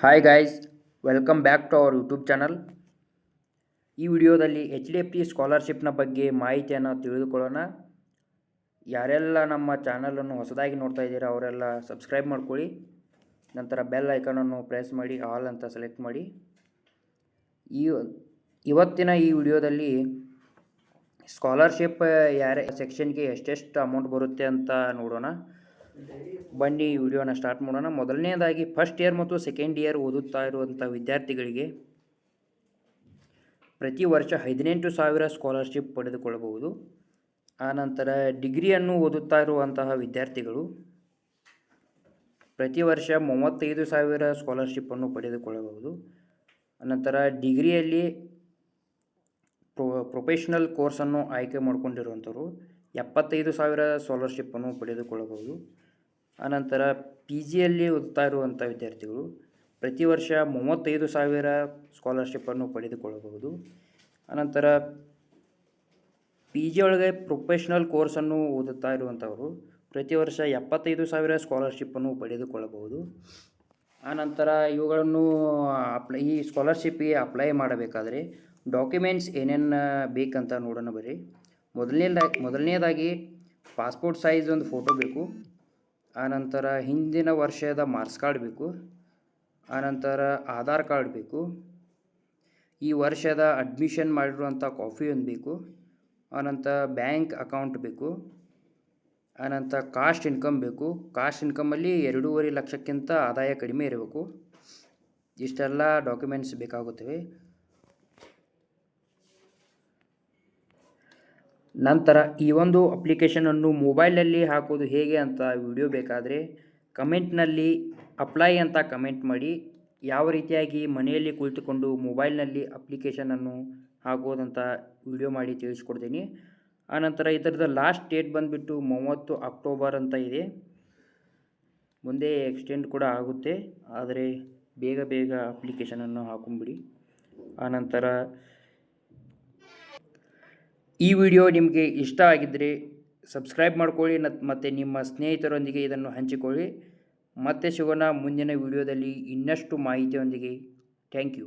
Hi guys welcome back to our YouTube channel ಈ ವಿಡಿಯೋದಲ್ಲಿ H D F T ಸ್ಕಾಲರ್ಶಿಪ್ನ ಬಗ್ಗೆ ಮಾಹಿತಿಯನ್ನು ತಿಳಿದುಕೊಳ್ಳೋಣ. ಯಾರೆಲ್ಲ ನಮ್ಮ ಚಾನಲನ್ನು ಹೊಸದಾಗಿ ನೋಡ್ತಾ ಇದ್ದೀರಾ, ಅವರೆಲ್ಲ ಸಬ್ಸ್ಕ್ರೈಬ್ ಮಾಡ್ಕೊಳ್ಳಿ. ನಂತರ ಬೆಲ್ ಐಕನನ್ನು ಪ್ರೆಸ್ ಮಾಡಿ ಆಲ್ ಅಂತ ಸೆಲೆಕ್ಟ್ ಮಾಡಿ. ಈ ಇವತ್ತಿನ ಈ ವಿಡಿಯೋದಲ್ಲಿ ಸ್ಕಾಲರ್ಶಿಪ್ ಯಾರ ಸೆಕ್ಷನ್ಗೆ ಎಷ್ಟೆಷ್ಟು ಅಮೌಂಟ್ ಬರುತ್ತೆ ಅಂತ ನೋಡೋಣ. ಬನ್ನಿ ವಿಡಿಯೋನ ಸ್ಟಾರ್ಟ್ ಮಾಡೋಣ. ಮೊದಲನೇದಾಗಿ ಫಸ್ಟ್ ಇಯರ್ ಮತ್ತು ಸೆಕೆಂಡ್ ಇಯರ್ ಓದುತ್ತಾ ಇರುವಂಥ ವಿದ್ಯಾರ್ಥಿಗಳಿಗೆ ಪ್ರತಿ ವರ್ಷ ಹದಿನೆಂಟು ಸಾವಿರ ಸ್ಕಾಲರ್ಶಿಪ್ ಪಡೆದುಕೊಳ್ಳಬಹುದು. ಆನಂತರ ಡಿಗ್ರಿಯನ್ನು ಓದುತ್ತಾ ಇರುವಂತಹ ವಿದ್ಯಾರ್ಥಿಗಳು ಪ್ರತಿ ವರ್ಷ ಮೂವತ್ತೈದು ಸಾವಿರ ಸ್ಕಾಲರ್ಶಿಪ್ಪನ್ನು ಪಡೆದುಕೊಳ್ಳಬಹುದು. ಆನಂತರ ಡಿಗ್ರಿಯಲ್ಲಿ ಪ್ರೊ ಪ್ರೊಫೆಷ್ನಲ್ ಕೋರ್ಸನ್ನು ಆಯ್ಕೆ ಮಾಡಿಕೊಂಡಿರುವಂಥವ್ರು ಎಪ್ಪತ್ತೈದು ಸಾವಿರ ಸ್ಕಾಲರ್ಶಿಪ್ಪನ್ನು ಪಡೆದುಕೊಳ್ಳಬಹುದು. ಆನಂತರ ಪಿ ಜಿಯಲ್ಲಿ ಓದ್ತಾ ಇರುವಂಥ ವಿದ್ಯಾರ್ಥಿಗಳು ಪ್ರತಿ ವರ್ಷ ಮೂವತ್ತೈದು ಸಾವಿರ ಸ್ಕಾಲರ್ಶಿಪ್ಪನ್ನು ಪಡೆದುಕೊಳ್ಳಬಹುದು. ಅನಂತರ ಪಿ ಜಿ ಒಳಗೆ ಪ್ರೊಫೆಷ್ನಲ್ ಕೋರ್ಸನ್ನು ಓದುತ್ತಾ ಇರುವಂಥವರು ಪ್ರತಿ ವರ್ಷ ಎಪ್ಪತ್ತೈದು ಸಾವಿರ ಸ್ಕಾಲರ್ಶಿಪ್ಪನ್ನು ಪಡೆದುಕೊಳ್ಳಬಹುದು. ಆನಂತರ ಇವುಗಳನ್ನು ಅಪ್ಲೈ ಈ ಸ್ಕಾಲರ್ಶಿಪ್ಪಿಗೆ ಅಪ್ಲೈ ಮಾಡಬೇಕಾದ್ರೆ ಡಾಕ್ಯುಮೆಂಟ್ಸ್ ಏನೇನು ಬೇಕಂತ ನೋಡೋಣ ಬರ್ರಿ. ಮೊದಲನೇದಾಗಿ ಮೊದಲನೇದಾಗಿ ಪಾಸ್ಪೋರ್ಟ್ ಸೈಜ್ ಒಂದು ಫೋಟೋ ಬೇಕು. ಆನಂತರ ಹಿಂದಿನ ವರ್ಷದ ಮಾರ್ಕ್ಸ್ ಕಾರ್ಡ್ ಬೇಕು ಆನಂತರ ಆಧಾರ್ ಕಾರ್ಡ್ ಬೇಕು, ಈ ವರ್ಷದ ಅಡ್ಮಿಷನ್ ಮಾಡಿರುವಂಥ ಕಾಫಿ ಒಂದು ಬೇಕು ಆನಂತರ ಬ್ಯಾಂಕ್ ಅಕೌಂಟ್ ಬೇಕು ಆನಂತರ ಕಾಸ್ಟ್ ಇನ್ಕಮ್ ಬೇಕು, ಕಾಸ್ಟ್ ಇನ್ಕಮಲ್ಲಿ ಎರಡೂವರೆ ಲಕ್ಷಕ್ಕಿಂತ ಆದಾಯ ಕಡಿಮೆ ಇರಬೇಕು. ಇಷ್ಟೆಲ್ಲ ಡಾಕ್ಯುಮೆಂಟ್ಸ್ ಬೇಕಾಗುತ್ತವೆ. ನಂತರ ಈ ಒಂದು ಅಪ್ಲಿಕೇಶನನ್ನು ಮೊಬೈಲಲ್ಲಿ ಹಾಕೋದು ಹೇಗೆ ಅಂತ ವಿಡಿಯೋ ಬೇಕಾದರೆ ಕಮೆಂಟ್ನಲ್ಲಿ ಅಪ್ಲೈ ಅಂತ ಕಮೆಂಟ್ ಮಾಡಿ, ಯಾವ ರೀತಿಯಾಗಿ ಮನೆಯಲ್ಲಿ ಕುಳಿತುಕೊಂಡು ಮೊಬೈಲ್ನಲ್ಲಿ ಅಪ್ಲಿಕೇಶನನ್ನು ಹಾಕೋದಂತ ವಿಡಿಯೋ ಮಾಡಿ ತಿಳಿಸ್ಕೊಡ್ತೀನಿ. ಆನಂತರ ಇದರದ ಲಾಸ್ಟ್ ಡೇಟ್ ಬಂದುಬಿಟ್ಟು ಮೂವತ್ತು ಅಕ್ಟೋಬರ್ ಅಂತ ಇದೆ. ಮುಂದೆ ಎಕ್ಸ್ಟೆಂಡ್ ಕೂಡ ಆಗುತ್ತೆ, ಆದರೆ ಬೇಗ ಬೇಗ ಅಪ್ಲಿಕೇಶನನ್ನು ಹಾಕೊಂಬಿಡಿ. ಆನಂತರ ಈ ವಿಡಿಯೋ ನಿಮಗೆ ಇಷ್ಟ ಆಗಿದ್ದರೆ ಸಬ್ಸ್ಕ್ರೈಬ್ ಮಾಡಿಕೊಳ್ಳಿ ಮತ್ತು ನಿಮ್ಮ ಸ್ನೇಹಿತರೊಂದಿಗೆ ಇದನ್ನು ಹಂಚಿಕೊಳ್ಳಿ. ಮತ್ತೆ ಸಿಗೋಣ ಮುಂದಿನ ವಿಡಿಯೋದಲ್ಲಿ ಇನ್ನಷ್ಟು ಮಾಹಿತಿಯೊಂದಿಗೆ. Thank you